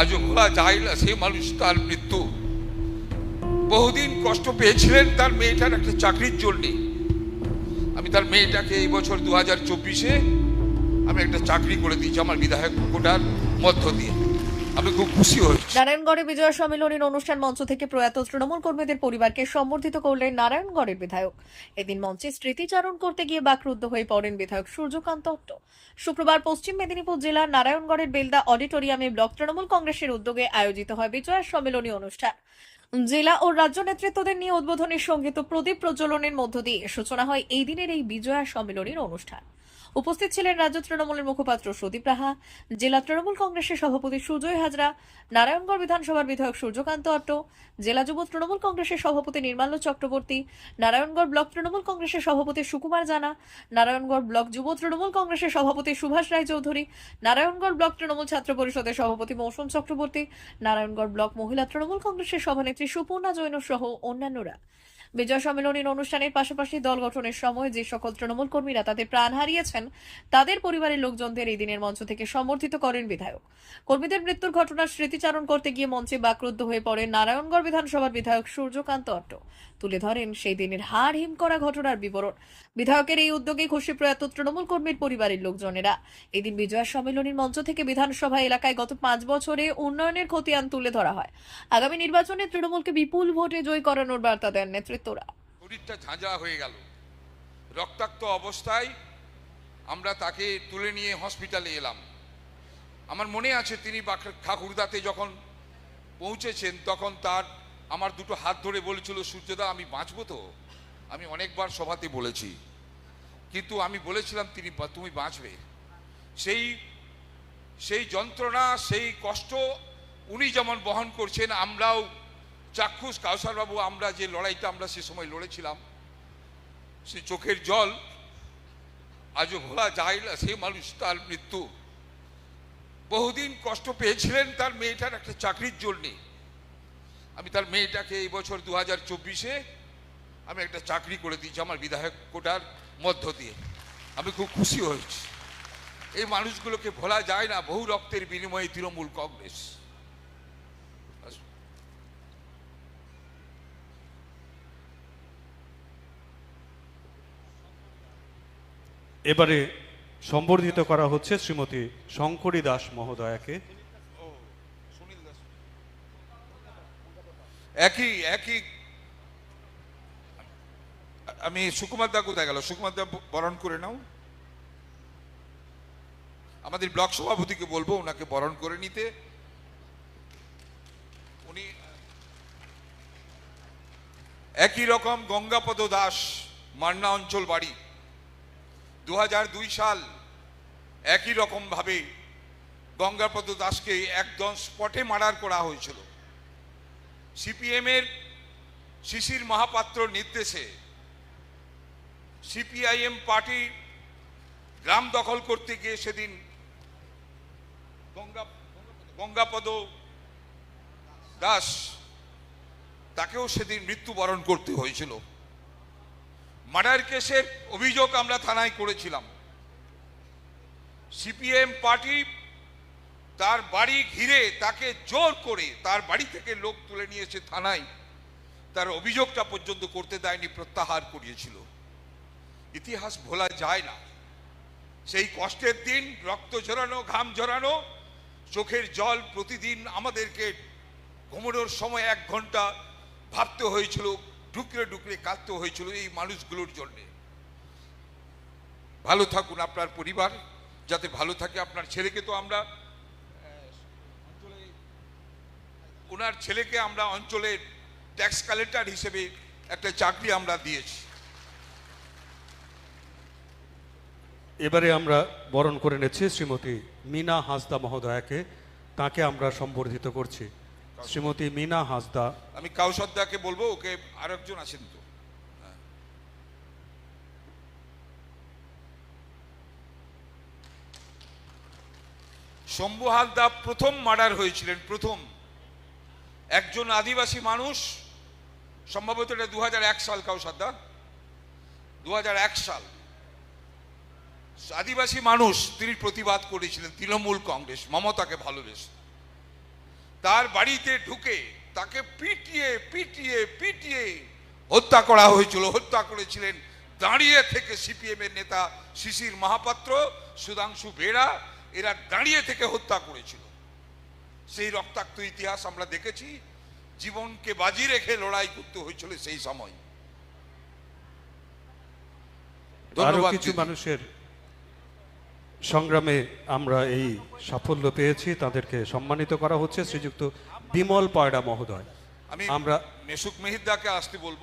আজও ভোলা যায় না সেই মানুষ তার মৃত্যু। বহুদিন কষ্ট পেয়েছিলেন তার মেয়েটার একটা চাকরির জন্যে। আমি তার মেয়েটাকে এই বছর দু হাজার চব্বিশে আমি একটা চাকরি করে দিয়েছি, আমার বিধায়ক কোটার মধ্য দিয়ে। আমি খুব খুশি হয়েছি। নারায়ণগড়ে বিজয় সম্মেলনের অনুষ্ঠান মঞ্চ থেকে প্রয়াত তৃণমূল কর্মীদের পরিবারকে সম্বর্ধিত করলেন নারায়ণগড়ের বিধায়ক। এদিন মঞ্চে স্মৃতিচারণ করতে গিয়ে বাকরুদ্ধ হয়ে পড়েন বিধায়ক সূর্যকান্ত অট্ট। শুক্রবার পশ্চিম মেদিনীপুর জেলার নারায়ণগড়ের বেলদা অডিটোরিয়ামে ব্লক তৃণমূল কংগ্রেসের উদ্যোগে আয়োজিত হয় বিজয় সম্মেলনী অনুষ্ঠান। জেলা ও রাজ্য নেতৃত্বদের নিয়ে উদ্বোধনী সংগীত ও প্রদীপ প্রজ্বলনের মধ্য দিয়ে সূচনা হয় এই দিনের এই বিজয়া সম্মেলনীর অনুষ্ঠান। উপস্থিত ছিলেন রাজ্য তৃণমূলের মুখপাত্র সুদীপ রাহা, জেলা তৃণমূল কংগ্রেসের সভাপতি সুজয় হাজরা, নারায়ণগড় বিধানসভার বিধায়ক সূর্যকান্ত অট্ট জেলা যুব তৃণমূল কংগ্রেসের সভাপতি নির্মাল্য চক্রবর্তী, নারায়ণগড় ব্লক তৃণমূল কংগ্রেসের সভাপতি সুকুমার জানা, নারায়ণগড় ব্লক যুব তৃণমূল কংগ্রেসের সভাপতি সুভাষ রায় চৌধুরী নারায়ণগড় ব্লক তৃণমূল ছাত্র পরিষদের সভাপতি মৌসুম চক্রবর্তী, নারায়ণগড় ব্লক মহিলা তৃণমূল কংগ্রেসের সভানেত্রী সুপর্ণা জৈন সহ অন্যান্যরা। বিজয় সম্মেলনীর অনুষ্ঠানের পাশাপাশি দল গঠনের সময় যে সকল তৃণমূল কর্মীরা তাদের প্রাণ হারিয়েছেন, তাদের পরিবারের লোকজনদের এই দিনের মঞ্চ থেকে সমর্থিত করেন বিধায়ক। কর্মীদের মৃত্যুর ঘটনার স্মৃতিচারণ করতে গিয়ে মঞ্চে বাকরুদ্ধ হয়ে পড়েন নারায়ণগড় বিধানসভার বিধায়ক সূর্যকান্ত অট্ট। তুলে ধরেন সেই দিনের হাড় হিম করা ঘটনার বিবরণ। বিধায়কের এই উদ্যোগে খুশি প্রয়াত তৃণমূল কর্মীর পরিবারের লোকজনেরা এদিন বিজয় সম্মেলনীর মঞ্চ থেকে বিধানসভা এলাকায় গত পাঁচ বছরে উন্নয়নের খতিয়ান তুলে ধরা হয়। আগামী নির্বাচনে তৃণমূলকে বিপুল ভোটে জয় করানোর বার্তা দেন নেতৃত্বরা শরীরটা ঝাঁঝা হয়ে গেল। রক্তাক্ত অবস্থায় আমরা তাকে তুলে নিয়ে হসপিটালে এলাম। আমার মনে আছে তিনি ঠাকুরদাতে যখন পৌঁছেছেন, তখন তার আমার দুটো হাত ধরে বলেছিল, সূর্যদা, আমি বাঁচবো তো? আমি অনেকবার সভাতে বলেছি। কিন্তু আমি বলেছিলাম, তিনি তুমি বাঁচবে। সেই সেই যন্ত্রণা, সেই কষ্ট উনি যেমন বহন করছেন, আমরাও চাক্ষুষ কাউসারবাবু, আমরা যে লড়াইটা, আমরা সে সময় লড়েছিলাম, সে চোখের জল আজও ভোলা যায় না সেই মানুষ তার মৃত্যু। বহুদিন কষ্ট পেয়েছিলেন তার মেয়েটার একটা চাকরির জন্যে। আমি তার মেয়েটাকে এই বছর দু হাজার চব্বিশে আমি একটা চাকরি করে দিয়েছি আমার বিধায়ক কোটার মধ্য দিয়ে। আমি খুব খুশি হয়েছি। এই মানুষগুলোকে ভোলা যায় না, বহু রক্তের বিনিময়ে তৃণমূল কংগ্রেস। এবারে সম্বর্ধিত করা হচ্ছে শ্রীমতী শঙ্করী দাস মহোদয়াকে। একই একই। আমি সুকুমার দা কোথায় গেল? সুকুমার দা বরণ করে নাও। আমাদের ব্লক সভাপতিকে বলব, ওনাকে বরণ করে নিতে। উনি একই রকম গঙ্গাপদ দাস, মান্না অঞ্চল বাড়ি। দু সাল একই রকম ভাবে গঙ্গাপদ দাসকে একদম স্পটে মার্ডার করা হয়েছিল। সিপিএমের শিশির মহাপাত্র নির্দেশে সিপিআইএম পার্টি গ্রাম দখল করতে গিয়ে সেদিন গঙ্গা গঙ্গাপদ দাস তাকেও সেদিন মৃত্যুবরণ করতে হয়েছিল। মার্ডার কেসের অভিযোগ আমরা থানায় করেছিলাম। সিপিএম পার্টি তার বাড়ি ঘিরে তাকে জোর করে তার বাড়ি থেকে লোক তুলে নিয়েছে থানায় তার অভিযোগটা পর্যন্ত করতে দেয়নি, প্রত্যাহার করিয়েছিল। ইতিহাস ভোলা যায় না। সেই কষ্টের দিন, রক্ত ঝরানো, ঘাম ঝরানো, চোখের জল প্রতিদিন আমাদেরকে ঘুমানোর সময় এক ঘণ্টা ভাবতে হয়েছিল ডুকরে ডুকরে কাঁদতে হয়েছিল এই মানুষগুলোর জন্যে। ভালো থাকুন আপনার পরিবার, যাতে ভালো থাকে আপনার ছেলেকে তো আমরা ওনার ছেলেকে আমরা অঞ্চলের ট্যাক্স কালেক্টর হিসেবে একটা চাকরি আমরা দিয়েছি। এবারে আমরা বরণ করে নেছি শ্রীমতী মিনা হাসদা মহোদয়াকে, তাকে আমরা সম্বর্ধিত করছি। শ্রীমতী মিনা হাসদা। আমি কাউসদ্দাকে বলব, ওকে আরেকজন আছেন তো। শম্ভু হালদা প্রথম মার্ডার হয়েছিলেন, প্রথম। একজন আদিবাসী মানুষ, সম্ভবত এটা দু হাজার এক সাল কাউসাদ্দা দু সাল। আদিবাসী মানুষ তিনি প্রতিবাদ করেছিলেন, তৃণমূল কংগ্রেস, মমতাকে ভালোবেসে। তার বাড়িতে ঢুকে তাকে পিটিয়ে পিটিয়ে পিটিয়ে হত্যা করা হয়েছিল। হত্যা করেছিলেন দাঁড়িয়ে থেকে সিপিএম এর নেতা শিশির মহাপাত্র সুধাংশু বেড়া এরা দাঁড়িয়ে থেকে হত্যা করেছিল। সেই রক্তাক্ত ইতিহাস আমরা দেখেছি। জীবনকে বাজি রেখে লড়াই করতে হয়েছিল সেই সময়। ধন্যবাদ কিছু মানুষের সংগ্রামে আমরা এই সাফল্য পেয়েছি তাদেরকে সম্মানিত করা হচ্ছে শ্রীযুক্ত বিমল পয়ডা মহোদয়। আমি আমরা মেসুক মেহিদাকে আসতে বলব।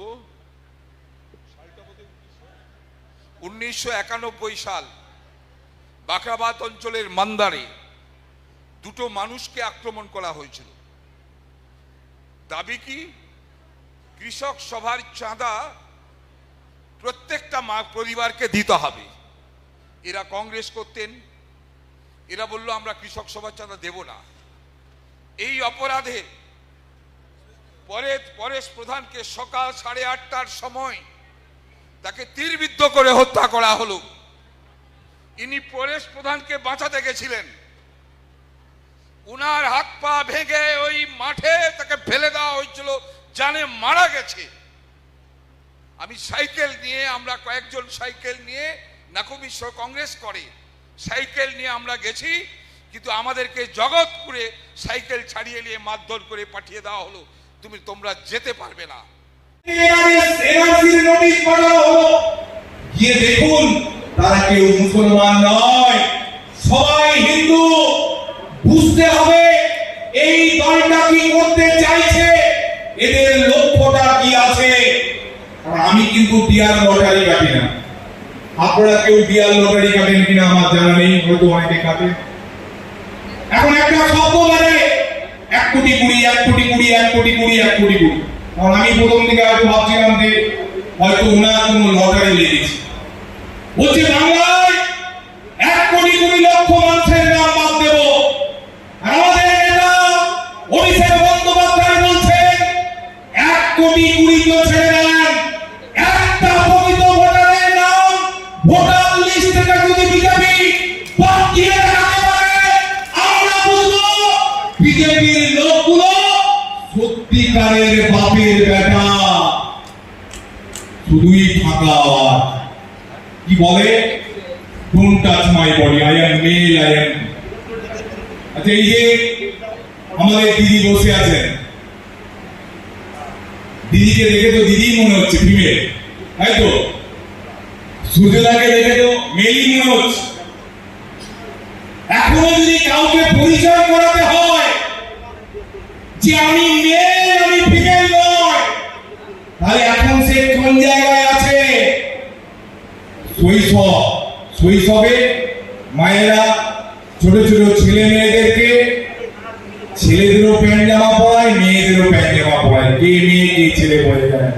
উনিশশো একানব্বই সাল বাকরাবাদ অঞ্চলের মান্দারে দুটো মানুষকে আক্রমণ করা হয়েছিল। দাবি কি? কৃষক সভার চাঁদা প্রত্যেকটা মা পরিবারকে দিতে হবে। এরা কংগ্রেস করতেন, এরা বলল, আমরা কৃষক সভার চাঁদা দেব না। এই অপরাধে পরে পরেশ প্রধানকে সকাল সাড়ে আটটার সময় তাকে তীরবিদ্ধ করে হত্যা করা হলো। ইনি পরেশ প্রধানকে বাঁচাতে গেছিলেন। উনার হাত পা ভেঙে ওই মাঠে তাকে ফেলে দেওয়া হয়েছিল, জানে মারা গেছে। আমি সাইকেল নিয়ে, আমরা কয়েকজন সাইকেল নিয়ে নাকু মিশ্র কংগ্রেস করে। সাইকেল নিয়ে আমরা গেছি, কিন্তু আমাদেরকে জগৎপুরে সাইকেল ছাড়িয়ে নিয়ে মারধর করে পাঠিয়ে দেওয়া হলো। তুমি তোমরা যেতে পারবে না। গিয়ে দেখুন নয়। বুঝতে হবে এই এদের লক্ষ্যটা কি আছে? আমি কিন্তু ডিয়ার লটারি কাটি না। আপনারা কেউ ডিয়ার লটারি কাটেন কিনা আমার জানা নেই, হয়তো অনেকে কাটেন এখন একটা শব্দ মানে এক কোটি কুড়ি, এক কোটি কুড়ি, এক কোটি কুড়ি, এক কোটি কুড়ি। কারণ আমি প্রথম থেকে হয়তো ভাবছিলাম যে হয়তো ওনার কোনো লটারি লেগেছে বলছে, বাংলায় এক কোটি কুড়ি লক্ষ মানুষের নাম বাদ দেব। আমাদের নেতা অভিষেক বন্দ্যোপাধ্যায় বলছেন, এক কোটি কুড়ি তো বাপের বেটা শুধুই ফাঁকা আওয়াজ। কি বলে? Don't touch my body I am male I am আচ্ছা এই যে আমাদের দিদি বসে আছেন। দিদিকে দেখে তো দিদি মনে হচ্ছে ফিমেল তাই তো? সূর্যদাকে দেখে তো মেলই মনে হচ্ছে। এখনও যদি কাউকে পরিচয় করাতে হয় যে আমি তাহলে এখন সে কোন জায়গায় আছে? শৈশব। শৈশবে মায়েরা ছোট ছোট ছেলে মেয়েদেরকে ছেলেদেরও প্যান্ট জামা পরায়, মেয়েদেরও প্যান্ট জামা পরায়। কে মেয়ে, কে ছেলে পরে যায়?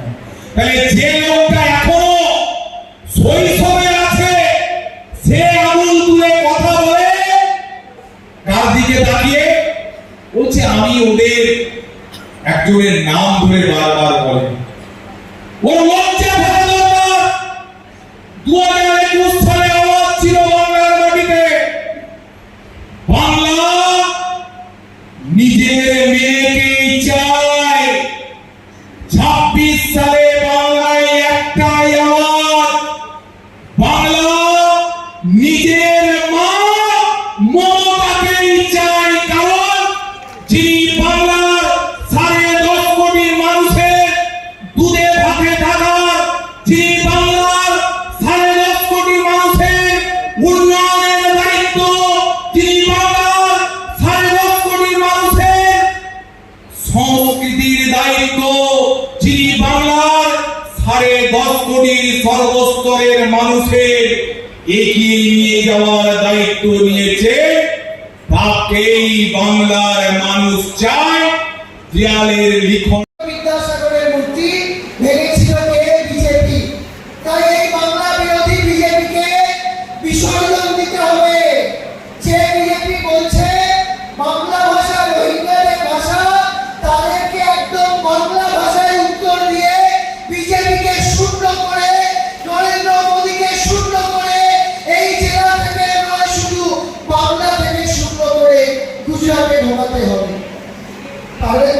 তাহলে যে লোকটা এখনও শৈশবে আছে, সে আঙুল তুলে কথা বলে, কার দিকে তাকিয়ে? বলছে, আমি ওদের একজনের নাম ধরে বারবার বলে। ওর লজ্জা থাকা ছিল বাংলার মাটিতে। বাংলা নিজের মেয়েকেই চায়। ছাব্বিশ সালে বাংলায় একটাই আওয়াজ, বাংলা দায়িত্ব যিনি বাংলার সাড়ে দশ কোটির সর্বস্তরের মানুষের এগিয়ে নিয়ে যাওয়ার দায়িত্ব নিয়েছে, তাকেই বাংলার মানুষ চায়, দেয়ালের লিখন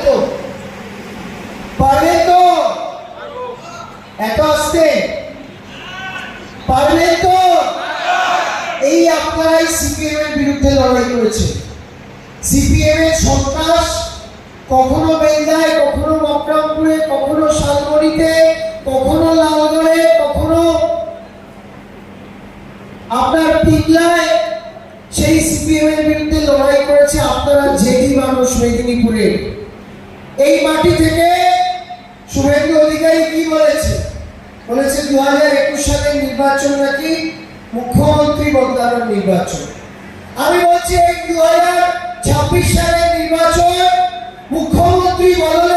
তো? পারবেন তো? এত আসতে? পারবেন তো? এই আপনারাই সিপিএম এর বিরুদ্ধে লড়াই করেছে। সিপিএম এর সন্ত্রাস কখনো বেলদায়, কখনো মকরামপুরে কখনো কখনো লালগড়ে, কখনো আপনার পিংলায় সেই সিপিএম এর বিরুদ্ধে লড়াই করেছে আপনারা জেদি মানুষ মেদিনীপুরে। এই মাটি থেকে শুভেন্দু অধিকারী কি বলেছে? বলেছে দু হাজার একুশ সালের নির্বাচন নাকি মুখ্যমন্ত্রী বদলানোর নির্বাচন। আমি বলছি এই দু হাজার ছাব্বিশ সালের নির্বাচন মুখ্যমন্ত্রী বদলের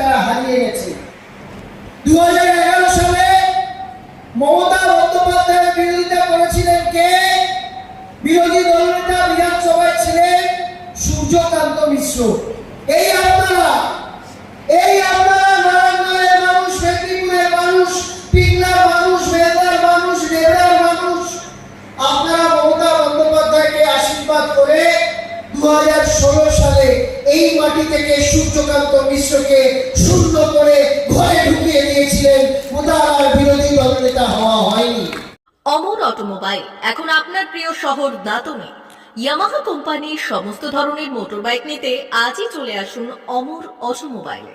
তারা হারিয়ে গেছে। দু হাজার এগারো সালে মমতা বন্দ্যোপাধ্যায়ের বিরোধিতা করেছিলেন কে? বিরোধী দলনেতা বিধানসভায় ছিলেন সূর্যকান্ত মিশ্র। সূর্যকান্ত মিশ্রকে শূন্য করে ঘরে ঢুকিয়ে দিয়েছিলেন বিরোধী দলনেতা হওয়া হয়নি। অমর অটোমোবাইল, এখন আপনার প্রিয় শহর দাতনে। ইয়ামাহা কোম্পানির সমস্ত ধরনের মোটর বাইক নিতে আজই চলে আসুন অমর অটোমোবাইলে।